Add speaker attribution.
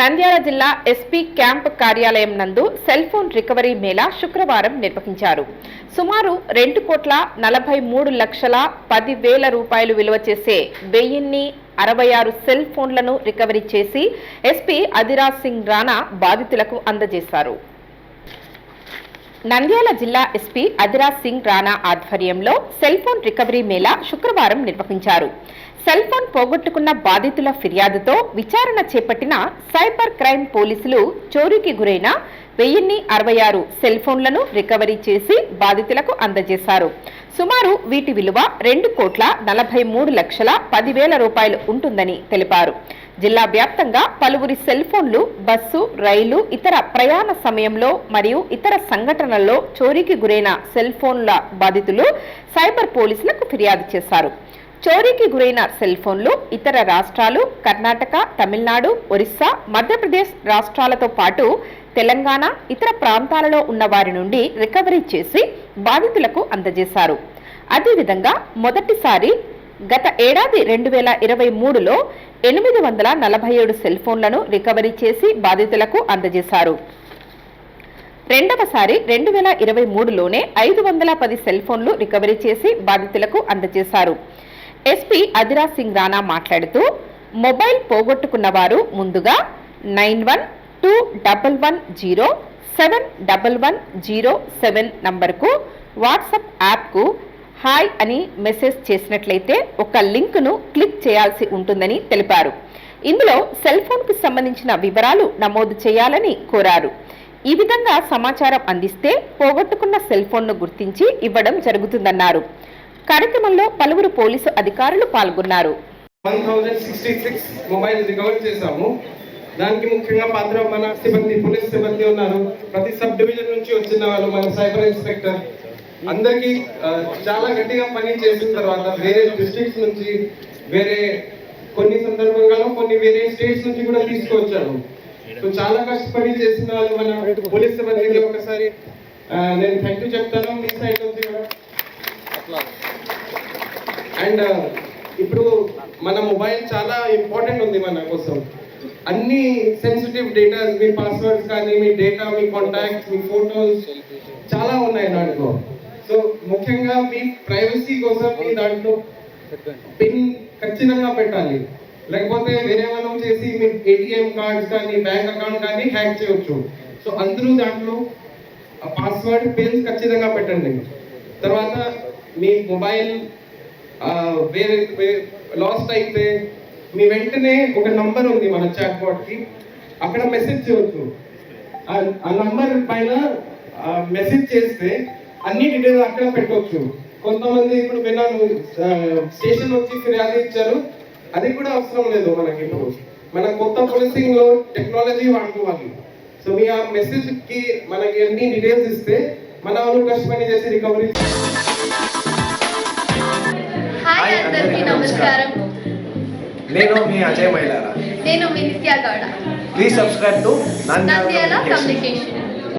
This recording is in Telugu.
Speaker 1: నంద్యాల జిల్లా ఎస్పీ క్యాంప్ కార్యాలయం నందు సెల్ ఫోన్ రికవరీ మేళా శుక్రవారం నిర్వహించారు. సుమారు రెండు కోట్ల నలభై మూడు లక్షల పది వేల రూపాయలు విలువ చేసే వెయ్యిన్ని అరవై ఆరు సెల్ ఫోన్లను రికవరీ చేసి ఎస్పీ అదిరాజ్ సింగ్ రాణా బాధితులకు అందజేశారు. నంద్యాల జిల్లా ఎస్పీ అదిరాజ్ సింగ్ రాణా ఆధ్వర్యంలో సెల్ ఫోన్ రికవరీ మేళా శుక్రవారం నిర్వహించారు. సెల్ ఫోన్ పోగొట్టుకున్న బాధితుల ఫిర్యాదుతో విచారణ చేపట్టిన సైబర్ క్రైమ్ పోలీసులు చోరీకి గురైన వెయ్యిన్ని అరవై ఆరు సెల్ ఫోన్లను రికవరీ చేసి బాధితులకు అందజేశారు. సుమారు వీటి విలువ రెండు కోట్ల నలభై మూడు లక్షల పదివేల రూపాయలు ఉంటుందని తెలిపారు. జిల్లా వ్యాప్తంగా పలువురి సెల్ ఫోన్లు బస్సు రైలు ఇతర ప్రయాణ సమయంలో మరియు ఇతర సంఘటనల్లో చోరీకి గురైన సెల్ ఫోన్ల బాధితులు సైబర్ పోలీసులకు ఫిర్యాదు చేశారు. చోరీకి గురైన సెల్ ఫోన్లు ఇతర రాష్ట్రాలు కర్ణాటక తమిళనాడు ఒరిస్సా మధ్యప్రదేశ్ రాష్ట్రాలతో పాటు తెలంగాణ ఇతర ప్రాంతాలలో ఉన్న వారి నుండి రికవరీ చేసి బాధితులకు అందజేశారు. అదేవిధంగా మొదటిసారి గత ఏడాది రెండు వేల ఇరవై మూడులో ఎనిమిది వందల నలభై ఏడు సెల్ ఫోన్లను రికవరీ చేసి బాధితులకు అందజేశారు. రెండవసారి రెండు వేల ఇరవై మూడులోనే ఐదు వందల పది సెల్ ఫోన్లు రికవరీ చేసి బాధితులకు అందజేశారు. ఎస్పీ అదిరాజ్ సింగ్ రాణా మాట్లాడుతూ మొబైల్ పోగొట్టుకున్న వారు ముందుగా nine one two double one zero seven double one zero seven నంబర్కు వాట్సాప్ యాప్కు హాయ్ అని మెసేజ్ చేసినట్లయితే ఒక లింక్ను క్లిక్ చేయాల్సి ఉంటుందని తెలిపారు. ఇందులో సెల్ ఫోన్కు సంబంధించిన వివరాలు నమోదు చేయాలని కోరారు. ఈ విధంగా సమాచారం అందిస్తే పోగొట్టుకున్న సెల్ ఫోన్ను గుర్తించి ఇవ్వడం జరుగుతుందన్నారు. కార్యక్రమంలో పలువురు పోలీసు అధికారులు పాల్గొన్నారు.
Speaker 2: మొబైల్ రికవర్ చేశాము. దానికి ముఖ్యంగా పాత్ర మన సిబ్బంది పోలీస్ సిబ్బంది ఉన్నారు. ప్రతి సబ్ డివిజన్ నుంచి వచ్చిన వాళ్ళు మన సైబర్ ఇన్స్పెక్టర్ అందరికీ చాలా గట్టిగా పని చేసిన తర్వాత వేరే డిస్ట్రిక్ట్స్ నుంచి వేరే కొన్ని సందర్భంగా కొన్ని వేరే స్టేట్స్ నుంచి కూడా తీసుకొచ్చారు సో చాలా కష్టపడి చేసిన వాళ్ళు మన పోలీస్ సిబ్బందికి ఒకసారి నేను థ్యాంక్ యూ చెప్తాను మీ సైడ్ నుంచి కూడా. అండ్ ఇప్పుడు మన మొబైల్ చాలా ఇంపార్టెంట్ ఉంది మన కోసం. అన్ని సెన్సిటివ్ డేటా మీ పాస్వర్డ్స్ కానీ మీ డేటా మీ కాంటాక్ట్స్ మీ ఫోటోస్ చాలా ఉన్నాయి దాంట్లో. సో ముఖ్యంగా మీ ప్రైవసీ కోసం మీ దాంట్లో పిన్ ఖచ్చితంగా పెట్టాలి. లేకపోతే వేరే వాళ్ళు చేసి మీ ఏటీఎం కార్డ్స్ కానీ బ్యాంక్ అకౌంట్ కానీ హ్యాక్ చేయొచ్చు. సో అందరూ దాంట్లో పాస్వర్డ్ పిన్స్ ఖచ్చితంగా పెట్టండి. తర్వాత మీ మొబైల్ వేరే లాస్ట్ అయితే మీ వెంటనే ఒక నంబర్ ఉంది మన చాట్ బాట్కి అక్కడ మెసేజ్ చేయవచ్చు ఆ- ఆ నంబర్ పైన మెసేజ్ చేస్తే అన్ని డీటెయిల్స్ అక్కడ పెట్టవచ్చు కొంతమంది ఇప్పుడు విన్నాను స్టేషన్ వచ్చి ఫిర్యాదు ఇచ్చారు. అది కూడా అవసరం లేదు మనకి ఇప్పుడు. మన కొత్త పోలీసింగ్లో టెక్నాలజీ వాడుకోవాలి. సో మీ ఆ మెసేజ్కి మనకి అన్ని డీటెయిల్స్ ఇస్తే మన వాళ్ళు కష్టపడి చేసి రికవరీ
Speaker 3: హాయ్ అందరికీ నమస్కారం.
Speaker 4: నేను మీ అజయ్ మైలారా
Speaker 3: నేను మీ Nitya Gowda.
Speaker 4: Please subscribe to
Speaker 3: Nandyala communication